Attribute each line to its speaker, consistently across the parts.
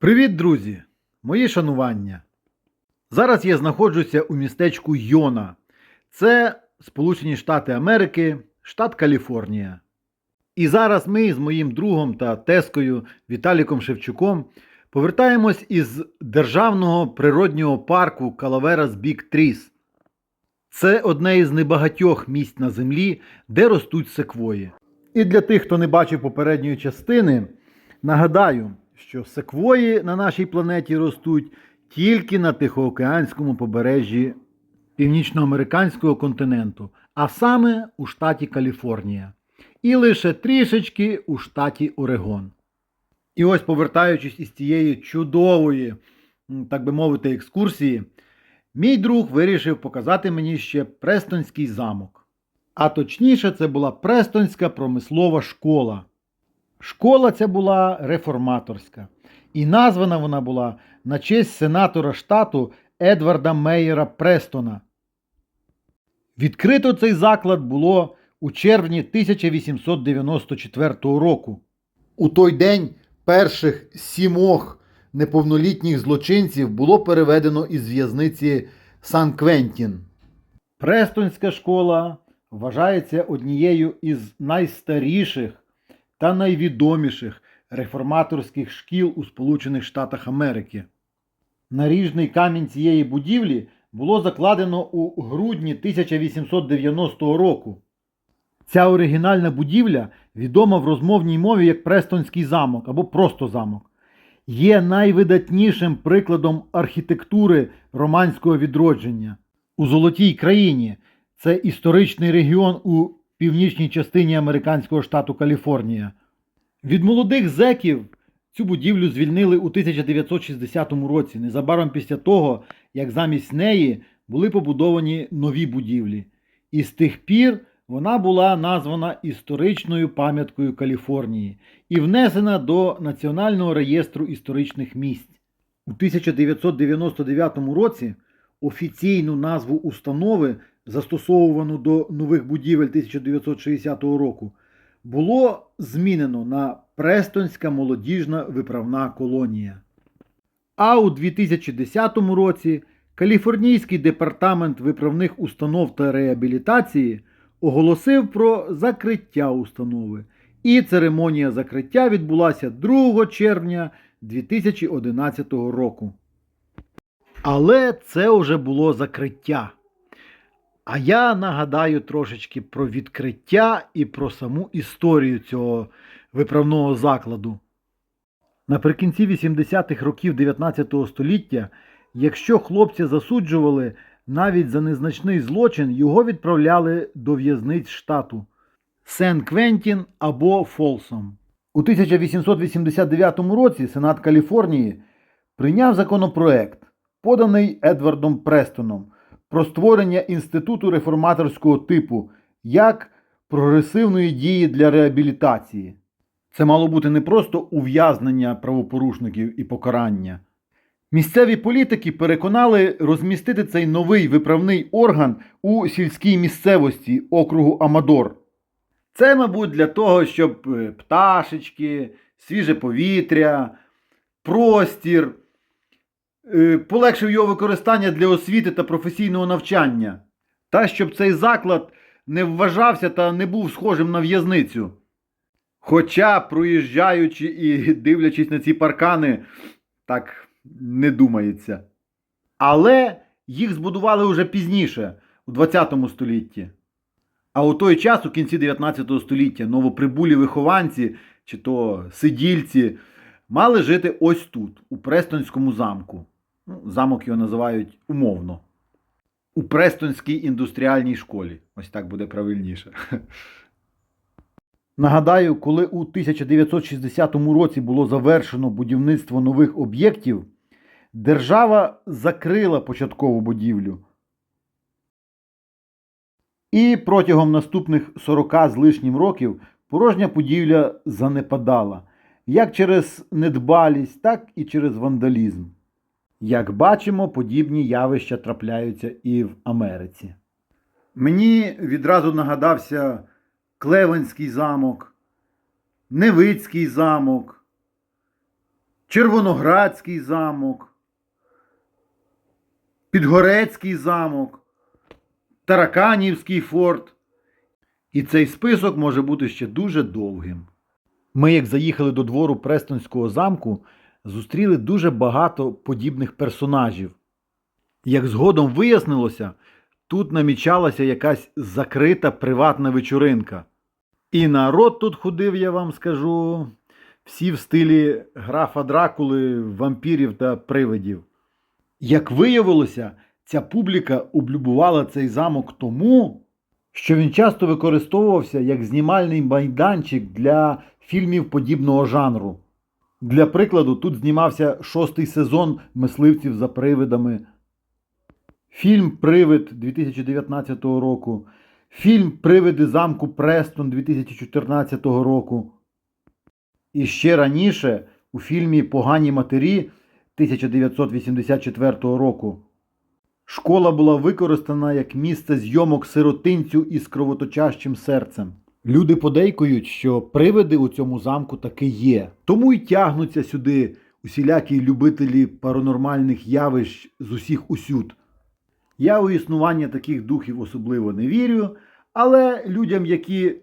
Speaker 1: Привіт, друзі! Мої шанування. Зараз я знаходжуся у містечку Йона. Це Сполучені Штати Америки, штат Каліфорнія. І зараз ми з моїм другом та тескою Віталіком Шевчуком повертаємось із державного природнього парку Калаверас Бік Тріс. Це одне із небагатьох місць на землі, де ростуть секвої. І для тих, хто не бачив попередньої частини, нагадаю, що секвої на нашій планеті ростуть тільки на Тихоокеанському побережжі північноамериканського континенту, а саме у штаті Каліфорнія, і лише трішечки у штаті Орегон. І ось, повертаючись із цієї чудової, так би мовити, екскурсії, мій друг вирішив показати мені ще Престонський замок. А точніше, це була Престонська промислова школа. Школа ця була реформаторська, і названа вона була на честь сенатора штату Едварда Мейєра Престона. Відкрито цей заклад було у червні 1894 року. У той день перших сімох неповнолітніх злочинців було переведено із в'язниці Сан Квентін. Престонська школа вважається однією із найстаріших та найвідоміших реформаторських шкіл у Сполучених Штатах Америки. Наріжний камінь цієї будівлі було закладено у грудні 1890 року. Ця оригінальна будівля відома в розмовній мові як Престонський замок або просто замок. Є найвидатнішим прикладом архітектури романського відродження. У Золотій країні це історичний регіон у північній частині американського штату Каліфорнія. Від молодих зеків цю будівлю звільнили у 1960 році, незабаром після того, як замість неї були побудовані нові будівлі. І з тих пір вона була названа історичною пам'яткою Каліфорнії і внесена до Національного реєстру історичних місць. У 1999 році офіційну назву установи, застосовувану до нових будівель 1960 року, було змінено на Престонська молодіжна виправна колонія. А у 2010 році Каліфорнійський департамент виправних установ та реабілітації оголосив про закриття установи. І церемонія закриття відбулася 2 червня 2011 року. Але це вже було закриття. А я нагадаю трошечки про відкриття і про саму історію цього виправного закладу. Наприкінці 80-х років 19 століття, якщо хлопця засуджували навіть за незначний злочин, його відправляли до в'язниць штату Сен Квентін або Фолсом. У 1889 році Сенат Каліфорнії прийняв законопроект, поданий Едвардом Престоном, про створення інституту реформаторського типу як прогресивної дії для реабілітації. Це мало бути не просто ув'язнення правопорушників і покарання. Місцеві політики переконали розмістити цей новий виправний орган у сільській місцевості округу Амадор. Це, мабуть, для того, щоб е, пташечки, свіже повітря, простір, полегшив його використання для освіти та професійного навчання, та щоб цей заклад не вважався та не був схожим на в'язницю. Хоча, проїжджаючи і дивлячись на ці паркани, так не думається. Але їх збудували вже пізніше, у 20 столітті. А у той час, у кінці 19 століття, новоприбулі вихованці чи то сидільці мали жити ось тут, у Престонському замку. Замок його називають умовно. У Престонській індустріальній школі. Ось так буде правильніше. Нагадаю, коли у 1960 році було завершено будівництво нових об'єктів, держава закрила початкову будівлю. І протягом наступних 40 з лишнім років порожня будівля занепадала як через недбалість, так і через вандалізм. Як бачимо, подібні явища трапляються і в Америці. Мені відразу нагадався Клевенський замок, Невицький замок, Червоноградський замок, Підгорецький замок, Тараканівський форт. І цей список може бути ще дуже довгим. Ми, як заїхали до двору Престонського замку, зустріли дуже багато подібних персонажів. Як згодом вияснилося, тут намічалася якась закрита приватна вечоринка. І народ тут ходив, я вам скажу, всі в стилі графа Дракули, вампірів та привидів. Як виявилося, ця публіка облюбувала цей замок тому, що він часто використовувався як знімальний майданчик для фільмів подібного жанру. Для прикладу, тут знімався шостий сезон мисливців за привидами, фільм Привид 2019 року, фільм Привиди замку Престон 2014 року. І ще раніше у фільмі Погані матері 1984 року. Школа була використана як місце зйомок сиротинцю із кровоточащим серцем. Люди подейкують, що привиди у цьому замку таки є. Тому й тягнуться сюди усілякі любителі паранормальних явищ з усіх усюд. Я у існування таких духів особливо не вірю, але людям, які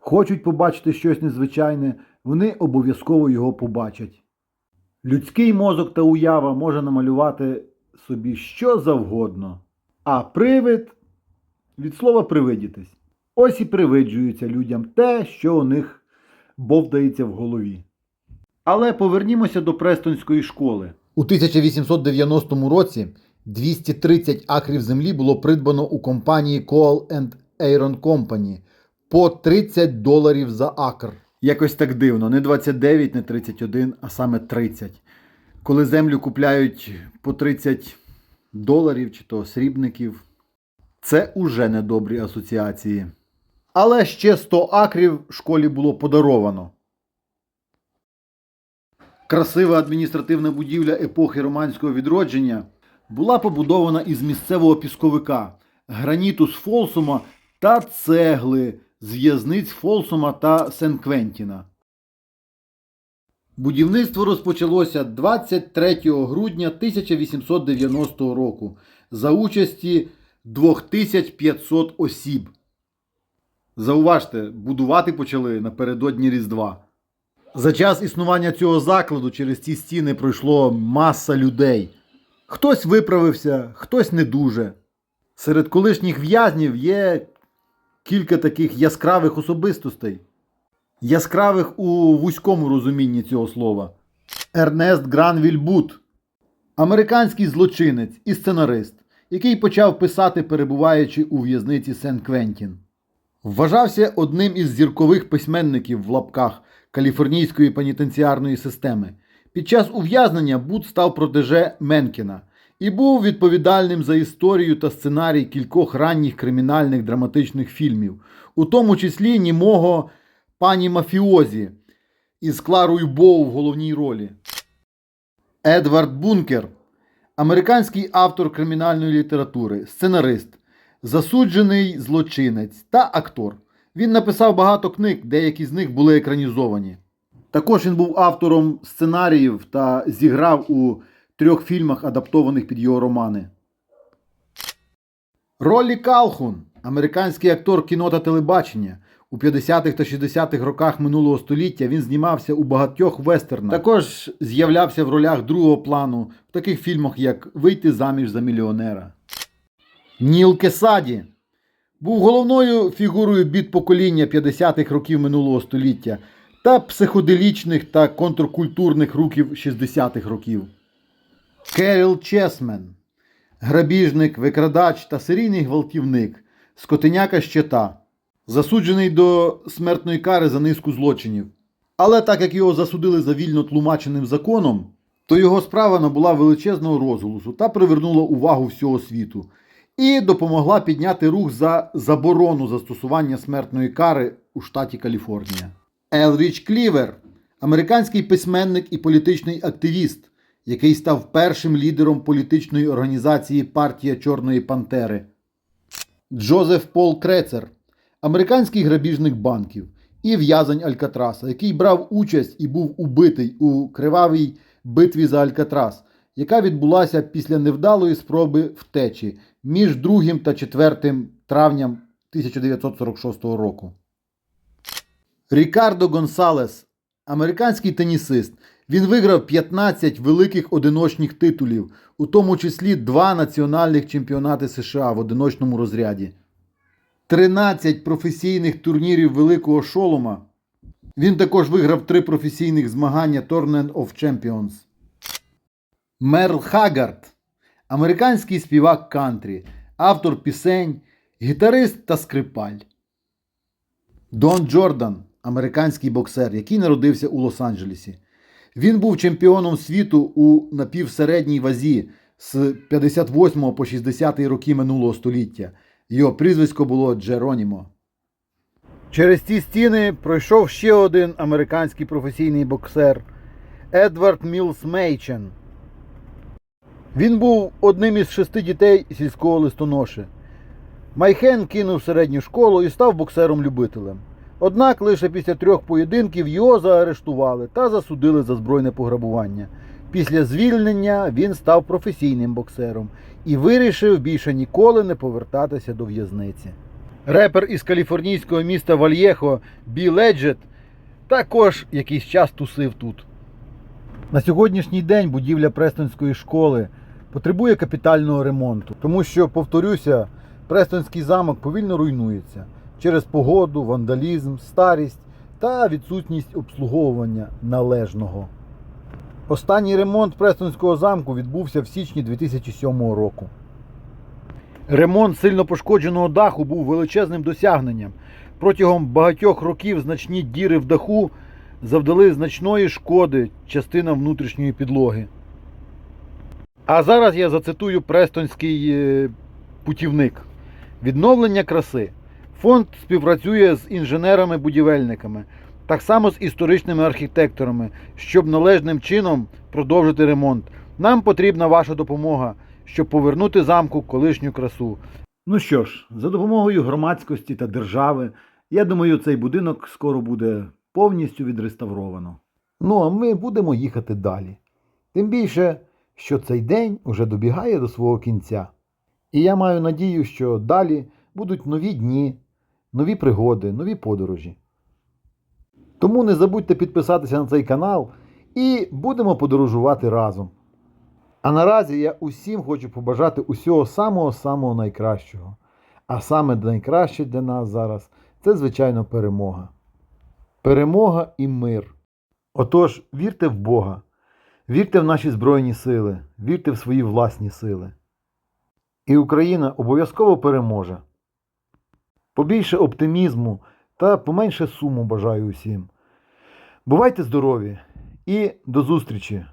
Speaker 1: хочуть побачити щось незвичайне, вони обов'язково його побачать. Людський мозок та уява може намалювати собі що завгодно. А привид від слова привидітись. Ось і привиджується людям те, що у них бовдається в голові. Але повернімося до Престонської школи. У 1890 році 230 акрів землі було придбано у компанії Coal and Iron Company по 30 доларів за акр. Якось так дивно, не 29, не 31, а саме 30. Коли землю купляють по 30 доларів чи то срібників, це уже недобрі асоціації. Але ще 100 акрів школі було подаровано. Красива адміністративна будівля епохи романського відродження була побудована із місцевого пісковика, граніту з Фолсума та цегли з в'язниць Фолсума та Сен-Квентіна. Будівництво розпочалося 23 грудня 1890 року за участі 2500 осіб. Зауважте, будувати почали напередодні Різдва. За час існування цього закладу через ці стіни пройшло маса людей. Хтось виправився, хтось не дуже. Серед колишніх в'язнів є кілька таких яскравих особистостей. Яскравих у вузькому розумінні цього слова. Ернест Гранвіль Бут, американський злочинець і сценарист, який почав писати, перебуваючи у в'язниці Сен-Квентін. Вважався одним із зіркових письменників в лапках каліфорнійської пенітенціарної системи. Під час ув'язнення Бут став протеже Менкіна і був відповідальним за історію та сценарій кількох ранніх кримінальних драматичних фільмів, у тому числі німого пані Мафіозі із Кларою Боу в головній ролі. Едвард Бункер, американський автор кримінальної літератури, сценарист, засуджений злочинець та актор. Він написав багато книг, деякі з них були екранізовані. Також він був автором сценаріїв та зіграв у трьох фільмах, адаптованих під його романи. Роллі Калхун, американський актор кіно та телебачення. У 50-х та 60-х роках минулого століття він знімався у багатьох вестернах. Також з'являвся в ролях другого плану в таких фільмах, як Вийти заміж за мільйонера. Ніл Кесаді був головною фігурою біт покоління 50-х років минулого століття та психоделічних та контркультурних років 60-х років. Керіл Чесмен, грабіжник, викрадач та серійний гвалтівник, скотиняка щита, засуджений до смертної кари за низку злочинів. Але так як його засудили за вільно тлумаченим законом, то його справа набула величезного розголосу та привернула увагу всього світу і допомогла підняти рух за заборону застосування смертної кари у штаті Каліфорнія. Елріч Клівер, американський письменник і політичний активіст, який став першим лідером політичної організації Партія Чорної Пантери. Джозеф Пол Крецер, американський грабіжник банків і в'язень Алькатраса, який брав участь і був убитий у кривавій битві за Алькатрас, яка відбулася після невдалої спроби втечі між 2 та 4 травням 1946 року. Рікардо Гонсалес, американський тенісист. Він виграв 15 великих одиночних титулів, у тому числі два національних чемпіонати США в одиночному розряді, 13 професійних турнірів Великого Шолома. Він також виграв три професійних змагання Tournament of Champions. Мерл Хагард, американський співак кантрі, автор пісень, гітарист та скрипаль. Дон Джордан, американський боксер, який народився у Лос-Анджелесі. Він був чемпіоном світу у напівсередній вазі з 58 по 60 роки минулого століття. Його прізвисько було Джеронімо. Через ці стіни пройшов ще один американський професійний боксер Едвард Мілс Мейчен. Він був одним із шести дітей сільського листоноші. Майхен кинув середню школу і став боксером-любителем. Однак лише після трьох поєдинків його заарештували та засудили за збройне пограбування. Після звільнення він став професійним боксером і вирішив більше ніколи не повертатися до в'язниці. Репер із каліфорнійського міста Вальєхо Бі Леджет також якийсь час тусив тут. На сьогоднішній день будівля Престонської школи потребує капітального ремонту, тому що, повторюся, Престонський замок повільно руйнується через погоду, вандалізм, старість та відсутність обслуговування належного. Останній ремонт Престонського замку відбувся в січні 2007 року. Ремонт сильно пошкодженого даху був величезним досягненням. Протягом багатьох років значні діри в даху завдали значної шкоди частинам внутрішньої підлоги. А зараз я зацитую престонський е, путівник. Відновлення краси. Фонд співпрацює з інженерами-будівельниками, так само з історичними архітекторами, щоб належним чином продовжити ремонт. Нам потрібна ваша допомога, щоб повернути замку колишню красу. Ну що ж, за допомогою громадськості та держави, я думаю, цей будинок скоро буде повністю відреставровано. Ну, а ми будемо їхати далі. Тим більше, що цей день уже добігає до свого кінця. І я маю надію, що далі будуть нові дні, нові пригоди, нові подорожі. Тому не забудьте підписатися на цей канал і будемо подорожувати разом. А наразі я усім хочу побажати усього самого-самого найкращого. А саме найкраще для нас зараз це, звичайно, перемога. Перемога і мир. Отож, вірте в Бога, вірте в наші Збройні сили, вірте в свої власні сили. І Україна обов'язково переможе. Побільше оптимізму та поменше суму бажаю усім. Бувайте здорові і до зустрічі!